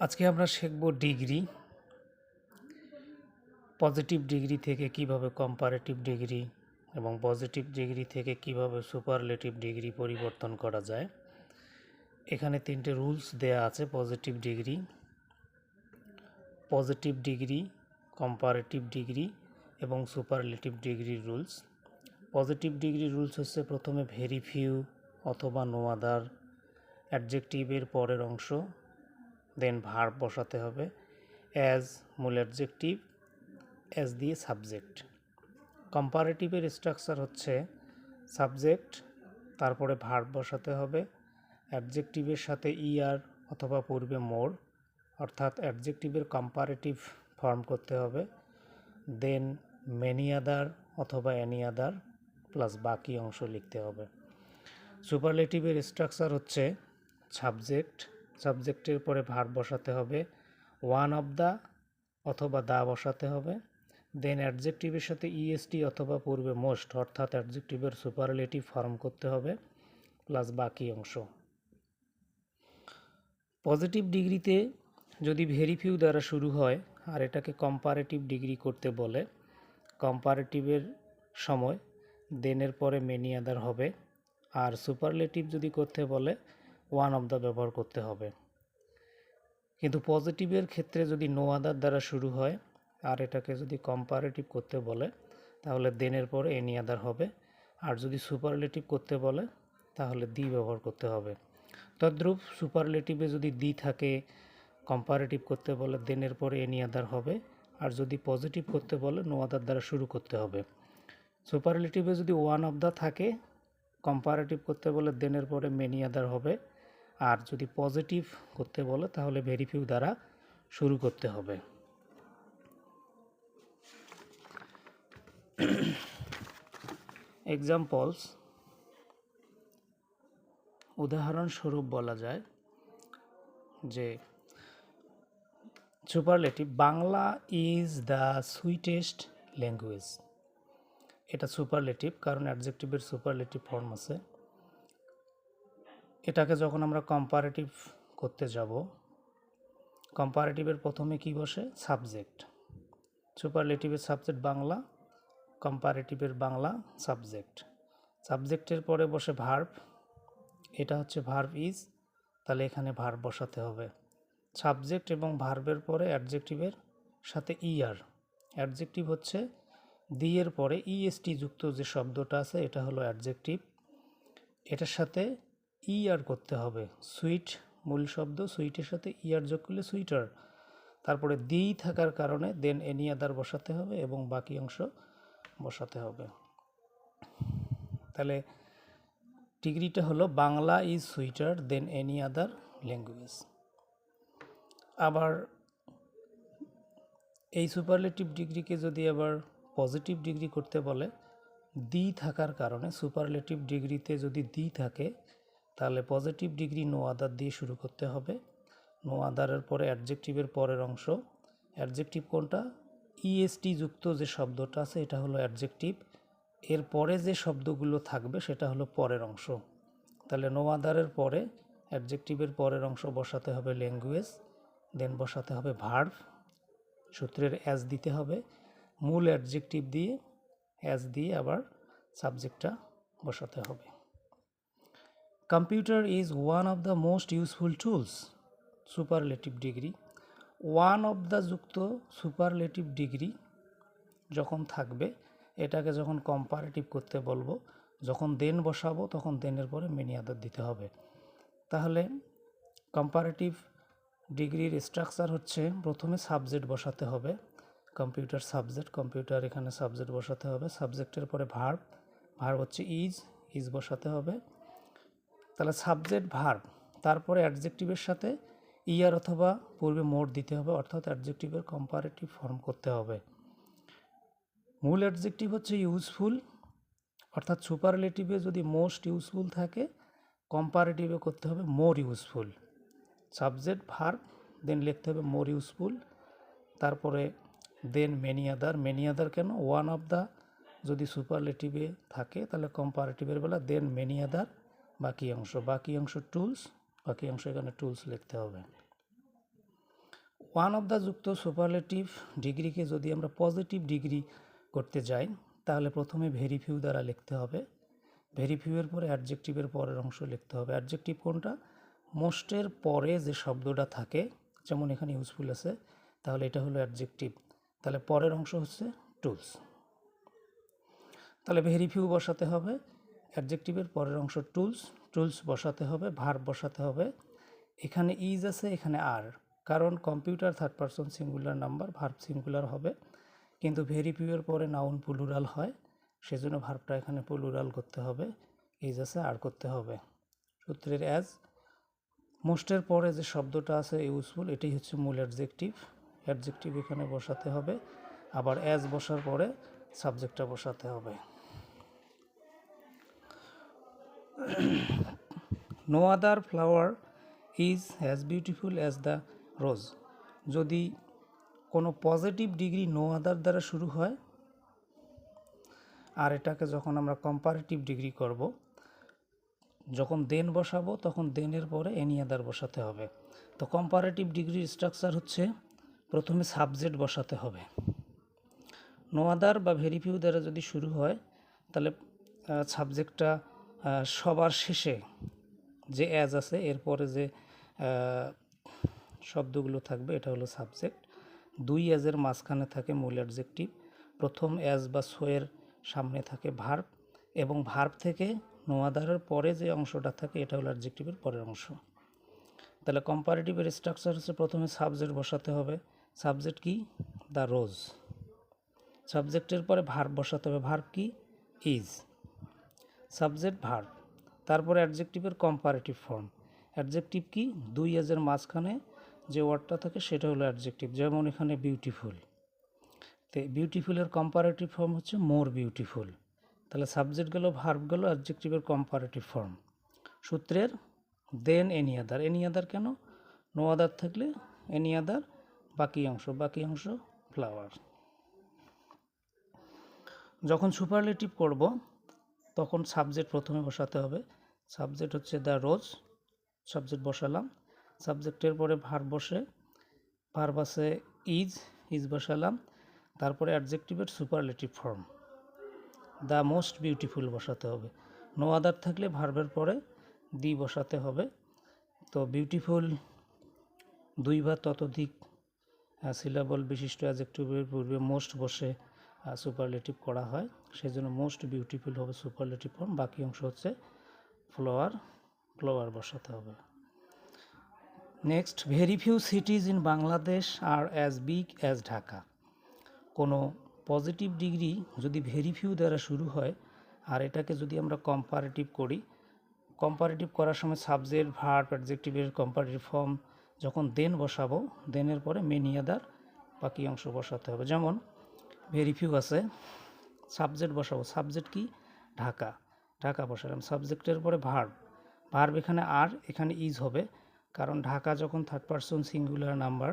আজকে আমরা শিখব ডিগ্রি, পজিটিভ ডিগ্রি থেকে কীভাবে কম্পারেটিভ ডিগ্রি এবং পজিটিভ ডিগ্রি থেকে কীভাবে সুপারলেটিভ ডিগ্রি পরিবর্তন করা যায়। এখানে তিনটে রুলস দেয়া আছে positive degree positive degree comparative degree এবং সুপারলেটিভ ডিগ্রির রুলস পজিটিভ ডিগ্রি রুলস হচ্ছে প্রথমে ভেরি ফিউ অথবা নো আদার অ্যাডজেক্টিভের পরের অংশ। দেন ভার্ব বসাতে হবে অ্যাজ মূল অ্যাডজেক্টিভ অ্যাজ দিয়ে সাবজেক্ট কম্পারেটিভের স্ট্রাকচার হচ্ছে সাবজেক্ট তারপরে ভার্ব বসাতে হবে অ্যাডজেক্টিভের সাথে ইআর অথবা পূর্বে মোর অর্থাৎ অ্যাডজেক্টিভের কম্পারেটিভ ফর্ম করতে হবে দেন মেনি আদার অথবা অ্যানি আদার প্লাস বাকি অংশ লিখতে হবে। সুপারলেটিভের স্ট্রাকচার হচ্ছে সাবজেক্ট সাবজেক্টের পরে ভার্ব বসাতে হবে। ওয়ান অফ দ্য অথবা দা বসাতে হবে। দেন অ্যাডজেক্টিভের সাথে ইএসটি অথবা পূর্বে মোস্ট অর্থাৎ অ্যাডজেক্টিভের সুপারলেটিভ ফর্ম করতে হবে প্লাস বাকি অংশ। পজিটিভ ডিগ্রিতে যদি ভেরি ফিউ দ্বারা শুরু হয়, আর এটাকে কম্পারেটিভ ডিগ্রি করতে বলে কম্পারেটিভের সময় দেনের পরে মেনি আদার হবে। আর সুপারলেটিভ যদি করতে বলে ওয়ান অফ দ্য ব্যবহার করতে হবে। কিন্তু পজিটিভের ক্ষেত্রে যদি নো আদার দ্বারা শুরু হয়, আর এটাকে যদি কম্পারেটিভ করতে বলে, তাহলে দেনের পরে এনি আদার হবে। আর যদি সুপারলেটিভ করতে বলে, তাহলে দি ব্যবহার করতে হবে। তদ্রূপ সুপারলেটিভে যদি দি থাকে কম্পারেটিভ করতে বলে দেনের পরে এনি আদার হবে। আর যদি পজিটিভ করতে বলে নো আদার দ্বারা শুরু করতে হবে। সুপারলেটিভে যদি ওয়ান অফ দ্য থাকে কম্পারেটিভ করতে বলে দেনের পরে মেনি আদার হবে। আর যদি পজিটিভ করতে বলে, তাহলে ভেরিফিউ দ্বারা শুরু করতে হবে। এক্সাম্পলস উদাহরণস্বরূপ বলা যায় যে superlative Bangla is the sweetest language এটা সুপারলেটিভ কারণ অ্যাডজেক্টিভের সুপারলেটিভ ফর্ম আছে। এটাকে যখন আমরা কম্পারেটিভ করতে যাব কম্পারেটিভের প্রথমে কি বসে? সাবজেক্ট সুপারলেটিভের সাবজেক্ট বাংলা কম্পারেটিভের বাংলা সাবজেক্ট সাবজেক্টের পরে বসে ভার্ব এটা হচ্ছে ভার্ব ইজ তাহলে এখানে ভার্ব বসাতে হবে। সাবজেক্ট এবং ভার্বের পরে অ্যাডজেক্টিভের সাথে ইআর অ্যাডজেক্টিভ হচ্ছে দি এর পরে ইএসটি যুক্ত যে শব্দটা আছে, এটা হলো অ্যাডজেক্টিভ এটার সাথে ইআর করতে হবে। সুইট মূল শব্দ, সুইটের সাথে ইয়ার যোগ করলে সুইটার। তারপরে দি থাকার কারণে দেন এনি আদার বসাতে হবে এবং বাকি অংশ বসাতে হবে। তাহলে ডিগ্রিটা হলো Bangla is sweeter than any other language আবার এই সুপারলেটিভ ডিগ্রিকে যদি আবার পজিটিভ ডিগ্রি করতে বলে দি থাকার কারণে সুপারলেটিভ ডিগ্রিতে যদি দি থাকে তাহলে পজিটিভ ডিগ্রি নো আদার দিয়ে শুরু করতে হবে। নো আদারের পরে অ্যাডজেক্টিভের পরের অংশ। অ্যাডজেক্টিভ কোনটা? ইএসটি যুক্ত যে শব্দটা আছে, এটা হলো অ্যাডজেক্টিভ এর পরে যে শব্দগুলো থাকবে, সেটা হলো পরের অংশ। তাহলে নো আদারের পরে অ্যাডজেক্টিভের পরের অংশ বসাতে হবে ল্যাঙ্গুয়েজ দেন বসাতে হবে ভার্ভ সূত্রের অ্যাজ দিতে হবে। মূল অ্যাডজেক্টিভ দিয়ে অ্যাজ দিয়ে আবার সাবজেক্টটা বসাতে হবে। Computer is one of the most useful tools superlative degree one of the যুক্ত সুপারলেটিভ ডিগ্রি যখন থাকবে, এটাকে যখন কম্পারেটিভ করতে বলব, যখন দেন বসাবো, তখন দেনের পরে মেনি আদার দিতে হবে। তাহলে কম্পারেটিভ ডিগ্রির স্ট্রাকচার হচ্ছে প্রথমে সাবজেক্ট বসাতে হবে। কম্পিউটার সাবজেক্ট কম্পিউটার এখানে সাবজেক্ট বসাতে হবে। সাবজেক্টের পরে ভার্ব ভার্ব হচ্ছে ইজ ইজ বসাতে হবে। তাহলে সাবজেক্ট ভার্ব তারপরে অ্যাডজেক্টিভের সাথে ইয়ার অথবা পূর্বে মোড দিতে হবে, অর্থাৎ অ্যাডজেক্টিভের কম্পারেটিভ ফর্ম করতে হবে। মূল অ্যাডজেক্টিভ হচ্ছে ইউজফুল অর্থাৎ সুপারলেটিভে যদি মোস্ট ইউজফুল থাকে কম্পারেটিভে করতে হবে more useful subject verb then লিখতে হবে মোর ইউজফুল তারপরে দেন মেনি আদার মেনি আদার কেন? ওয়ান অফ দ্য যদি সুপারলেটিভে থাকে, তাহলে কম্পারেটিভের বেলা দেন মেনি আদার বাকি অংশ বাকি অংশ টুলস বাকি অংশ এখানে টুলস লিখতে হবে। ওয়ান অফ দ্য যুক্ত সুপারলেটিভ ডিগ্রিকে যদি আমরা পজিটিভ ডিগ্রি করতে যাই, তাহলে প্রথমে ভেরিফিউ দ্বারা লিখতে হবে। ভেরিফিউয়ের পরে অ্যাডজেক্টিভের পরের অংশ লিখতে হবে। অ্যাডজেক্টিভ কোনটা? মোস্টের পরে যে শব্দটা থাকে, যেমন এখানে ইউজফুল আছে, তাহলে এটা হলো অ্যাডজেক্টিভ তাহলে পরের অংশ হচ্ছে টুলস তাহলে ভেরিফিউ বসাতে হবে। অ্যাডজেক্টিভের পরের অংশ টুলস টুলস বসাতে হবে ভার্ব বসাতে হবে। এখানে ইজ আছে, এখানে আর কারণ computer third person singular number verb singular হবে। কিন্তু ভেরিফিউয়ের পরে নাউন প্লুরাল হয়। সেজন্য ভার্বটা এখানে প্লুরাল করতে হবে। ইজ আছে আর করতে হবে। সূত্রের অ্যাজ মোস্টের পরে যে শব্দটা আছে ইউজফুল এটাই হচ্ছে মূল অ্যাডজেক্টিভ অ্যাডজেক্টিভ এখানে বসাতে হবে। আবার অ্যাজ বসার পরে সাবজেক্টটা বসাতে হবে। No other flower is as beautiful as the rose যদি কোনো পজিটিভ ডিগ্রি নো আদার দ্বারা শুরু হয়, আর এটাকে যখন আমরা কম্পারেটিভ ডিগ্রি করব, যখন দেন বসাবো, তখন দেনের পরে এনি আদার বসাতে হবে। তো কম্পারেটিভ ডিগ্রির স্ট্রাকচার হচ্ছে প্রথমে সাবজেক্ট বসাতে হবে। নো আদার বা ভেরিফিউ দ্বারা যদি শুরু হয়, তাহলে সাবজেক্টটা সবার শেষে যে অ্যাজ আছে, এরপরে যে শব্দগুলো থাকবে, এটা হলো সাবজেক্ট দুই অ্যাজের মাঝখানে থাকে মূল অ্যাডজেক্টিভ প্রথম অ্যাজ বা সোয়ের সামনে থাকে ভার্ব এবং ভার্ব থেকে নোয়াদারের পরে যে অংশটা থাকে, এটা হলো অ্যাডজেক্টিভের পরের অংশ। তাহলে কম্পারেটিভের স্ট্রাকচার হচ্ছে প্রথমে সাবজেক্ট বসাতে হবে। সাবজেক্ট কি? দ্য রোজ সাবজেক্টের পরে ভার্ব বসাতে হবে। ভার্ব কি? Is subject verb. তারপরে অ্যাডজেক্টিভের কম্পারেটিভ ফর্ম অ্যাডজেক্টিভ কি? দুই এজের মাঝখানে যে ওয়ার্ডটা থাকে সেটা হলো অ্যাডজেক্টিভ। যেমন এখানে বিউটিফুল তো বিউটিফুলের কম্পারেটিভ ফর্ম হচ্ছে মোর বিউটিফুল তাহলে সাবজেক্ট গেল ভার্ব গেল, অ্যাডজেক্টিভের কম্পারেটিভ ফর্ম সূত্রের দেন এনি আদার এনি আদার কেন? নো আদার থাকলে এনি আদার বাকি অংশ বাকি অংশ ফ্লাওয়ার যখন সুপারলেটিভ করব তখন সাবজেক্ট প্রথমে বসাতে হবে। সাবজেক্ট হচ্ছে দ্য রোজ সাবজেক্ট বসালাম। সাবজেক্টের পরে ভার বসে ভার বাসে ইজ ইজ বসালাম। তারপরে অ্যাডজেক্টিভের superlative form the most beautiful বসাতে হবে। নো আদার থাকলে ভার্বের পরে দি বসাতে হবে। তো বিউটিফুল দুই বা ততোধিক সিলেবল বিশিষ্ট অ্যাডজেক্টিভের পূর্বে মোস্ট বসে। সুপারলেটিভ করা হয়। সেই জন্য মোস্ট বিউটিফুল হবে সুপারলেটিভ ফর্ম বাকি অংশ হচ্ছে ফ্লোয়ার ফ্লোয়ার বসাতে হবে। Next very few cities in Bangladesh are as big as Dhaka কোনো পজিটিভ ডিগ্রি যদি ভেরি ফিউ দ্বারা শুরু হয়, আর এটাকে যদি আমরা কম্পারেটিভ করি কম্পারেটিভ করার সময় সাবজেক্ট ভার্ব অ্যাডজেক্টিভের কম্পারেটিভ ফর্ম যখন দেন বসাবো দেনের পরে মেনি আদার বাকি অংশ বসাতে হবে। যেমন ভেরি ফিউ আছে। সাবজেক্ট বসাবো। সাবজেক্ট কি? ঢাকা। ঢাকা বসালাম। সাবজেক্টের পরে ভার্ব ভার্ব এখানে আর এখানে ইজ হবে। কারণ ঢাকা যখন থার্ড পারসন সিঙ্গুলার নাম্বার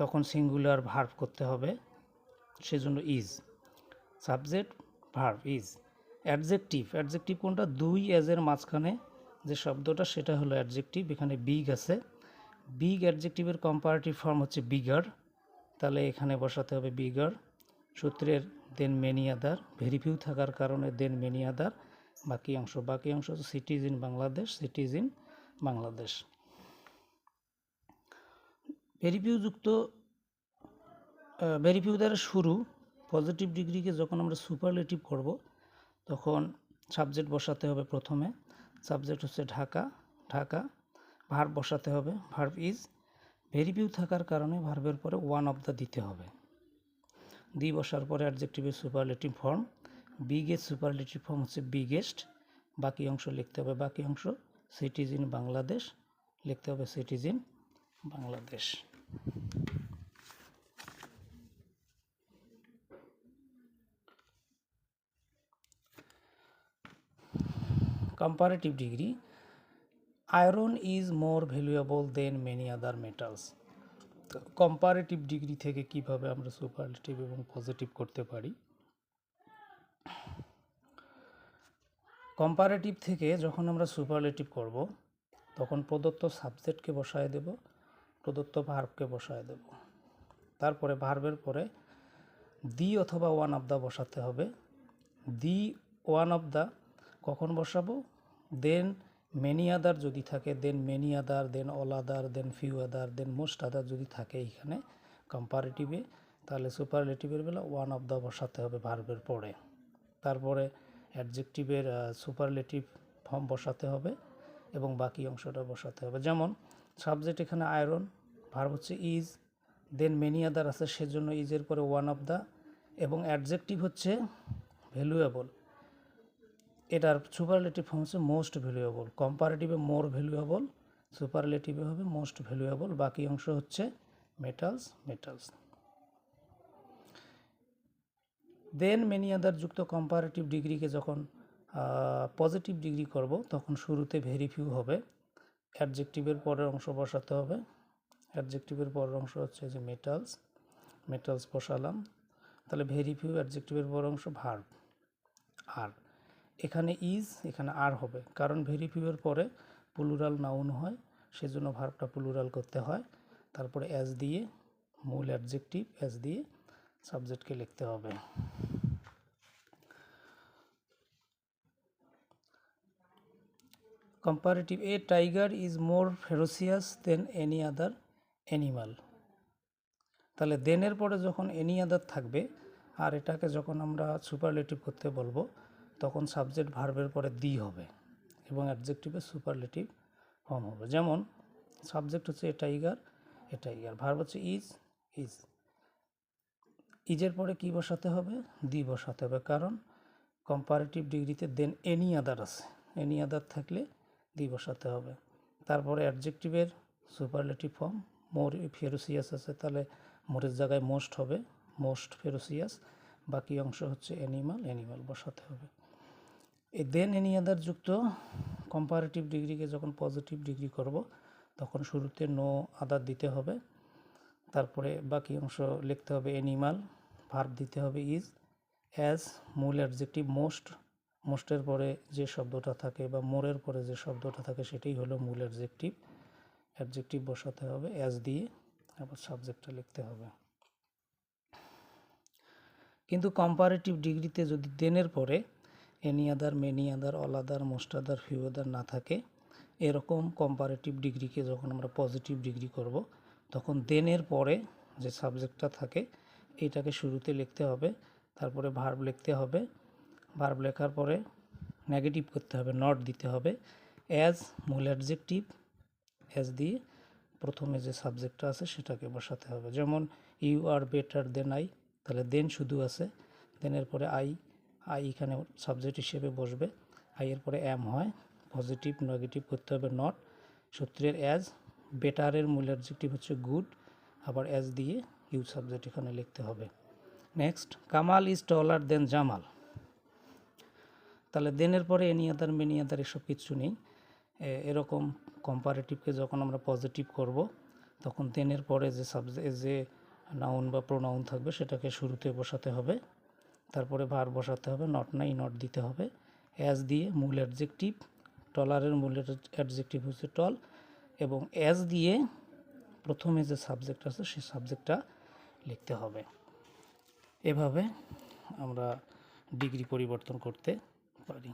তখন সিঙ্গুলার ভার্ব করতে হবে। সেজন্য is subject verb is adjective adjective কোনটা? দুই এজের মাঝখানে যে শব্দটা, সেটা হলো অ্যাডজেক্টিভ এখানে বিগ আছে। বিগ অ্যাডজেক্টিভের কম্পারেটিভ ফর্ম হচ্ছে বিগার তাহলে এখানে বসাতে হবে বিগার সূত্রের দেন মেনি আদার ভেরিফিউ থাকার কারণে দেন মেনি আদার বাকি অংশ বাকি অংশ cities in Bangladesh cities in Bangladesh ভেরিফিউযুক্ত very few দ্বারা শুরু পজিটিভ ডিগ্রিকে যখন আমরা সুপারলেটিভ করব, তখন সাবজেক্ট বসাতে হবে প্রথমে সাবজেক্ট হচ্ছে ঢাকা ঢাকা ভার্ব বসাতে হবে ভার্ব ইজ ভেরিফিউ থাকার কারণে ভার্বের পরে ওয়ান অফ দ্য দিতে হবে। দি বসার পরে অ্যাডজেক্টিভের superlative form biggest superlative form হচ্ছে বিগেস্ট বাকি অংশ লিখতে হবে বাকি অংশ সিটিজ ইন বাংলাদেশ, লিখতে হবে cities in Bangladesh. Comparative degree iron is more valuable than many other metals. Comparative degree থেকে কীভাবে আমরা সুপারলেটিভ এবং পজিটিভ করতে পারি? কম্পারেটিভ থেকে যখন আমরা সুপারলেটিভ করব, তখন প্রদত্ত সাবজেক্টকে বসায় দেব, প্রদত্ত ভার্বকে বসায় দেব। তারপরে ভার্বের পরে দি অথবা ওয়ান অফ দ্য বসাতে হবে। দি ওয়ান অফ দ্য কখন বসাবো? দেন মেনি আদার যদি থাকে than many other than all other than few other than most other যদি থাকে এখানে কম্পারেটিভে তাহলে সুপারলেটিভের বেলা ওয়ান অফ দ্য বসাতে হবে ভার্বের পরে। তারপরে অ্যাডজেক্টিভের সুপারলেটিভ ফর্ম বসাতে হবে এবং বাকি অংশটা বসাতে হবে। যেমন সাবজেক্ট এখানে আয়রন ভার্ব হচ্ছে ইজ দেন মেনি আদার আছে সেজন্য ইজের পরে ওয়ান অফ দ্য এবং অ্যাডজেক্টিভ হচ্ছে ভ্যালুয়েবল এটার সুপারলেটিভ ফর্ম হচ্ছে মোস্ট ভ্যালুয়েবল কম্পারেটিভে মোর ভ্যালুয়েবল সুপারলেটিভে হবে মোস্ট ভ্যালুয়েবল বাকি অংশ হচ্ছে metals metals than many other যুক্ত কম্পারেটিভ ডিগ্রিকে যখন পজিটিভ ডিগ্রি করব, তখন শুরুতে ভেরি ফিউ হবে। অ্যাডজেক্টিভের পরের অংশ বসাতে হবে। অ্যাডজেক্টিভের পরের অংশ হচ্ছে যে মেটালস মেটালস বসালাম। তাহলে ভেরি ফিউ অ্যাডজেক্টিভের পরের অংশ ভার্ব আর। এখানে ইজ এখানে আর হবে। কারণ ভেরি ফিউয়ের পরে প্লুরাল নাউন হয়, সেজন্য ভার্বটা প্লুরাল করতে হয়। তারপরে অ্যাজ দিয়ে, মূল অ্যাডজেক্টিভ অ্যাজ দিয়ে সাবজেক্টকে লিখতে হবে। Comparative a tiger is more ferocious than any other animal তাহলে দেনের পরে যখন এনি আদার থাকবে, আর এটাকে যখন আমরা সুপারলেটিভ করতে বলব তখন সাবজেক্ট ভার্বের পরে দি হবে এবং অ্যাডজেক্টিভে সুপারলেটিভ ফর্ম হবে। যেমন সাবজেক্ট হচ্ছে a tiger a tiger verb হচ্ছে ইজ ইজ ইজের পরে কি বসাতে হবে? দি বসাতে হবে। কারণ কম্পারেটিভ ডিগ্রিতে দেন এনি আদার আছে। এনি আদার থাকলে দি বসাতে হবে। তারপরে অ্যাডজেক্টিভের সুপারলেটিভ ফর্ম মোর ফেরোসিয়াস আছে তাহলে মোরের জায়গায় মোস্ট হবে। মোস্ট ফেরোসিয়াস বাকি অংশ হচ্ছে অ্যানিমাল অ্যানিমাল বসাতে হবে। এই দেন এনি আদার যুক্ত কম্পারেটিভ ডিগ্রিকে যখন পজিটিভ ডিগ্রি করব, তখন শুরুতে নো আদার দিতে হবে। তারপরে বাকি অংশ লিখতে হবে অ্যানিমাল ভার্ব দিতে হবে ইজ অ্যাজ মূল অ্যাডজেক্টিভ মোস্ট মোস্টের পরে যে শব্দটা থাকে বা মোরের পরে যে শব্দটা থাকে সেটাই হলো মূল অ্যাডজেক্টিভ অ্যাডজেক্টিভ বসাতে হবে অ্যাজ দিয়ে আবার সাবজেক্টটা লিখতে হবে। কিন্তু কম্পারেটিভ ডিগ্রিতে যদি দেনের পরে any other many other all other most other few other না থাকে, এরকম কম্পারেটিভ ডিগ্রিকে যখন আমরা পজিটিভ ডিগ্রি করব, তখন দেনের পরে যে সাবজেক্টটা থাকে, এটাকে শুরুতে লিখতে হবে, তারপরে ভার্ব লিখতে হবে ভার্ব লেখার পরে নেগেটিভ করতে হবে নট দিতে হবে অ্যাজ মূল অ্যাডজেক্টিভ অ্যাজ দিয়ে প্রথমে যে সাবজেক্টটা আছে সেটাকে বসাতে হবে, যেমন you are better than I তাহলে দেন শুধু আছে দেনের পরে আই আই এখানে সাবজেক্ট হিসেবে বসবে। আই এর পরে অ্যাম হয় পজিটিভ নেগেটিভ করতে হবে নট সূত্রের অ্যাজ বেটারের মূল অ্যাডজেক্টিভ হচ্ছে গুড আবার অ্যাজ দিয়ে ইউ সাবজেক্ট এখানে লিখতে হবে। Next Kamal is taller than Jamal. তাহলে দেনের পরে এনি আদার মেনি আদার এসব কিছু নেই। এরকম কম্পারেটিভকে যখন আমরা পজিটিভ করব, তখন দেনের পরে যে সাবজেক্ট যে নাউন বা প্রোনাউন থাকবে, সেটাকে শুরুতে বসাতে হবে। তারপরে ভার বসাতে হবে নট নাই নট দিতে হবে। অ্যাজ দিয়ে মূল অ্যাডজেক্টিভ টলারের মূল অ্যাডজেক্টিভ হচ্ছে টল এবং অ্যাজ দিয়ে প্রথমে যে সাবজেক্ট আছে, সেই সাবজেক্টটা লিখতে হবে। এভাবে আমরা ডিগ্রি পরিবর্তন করতে পারি।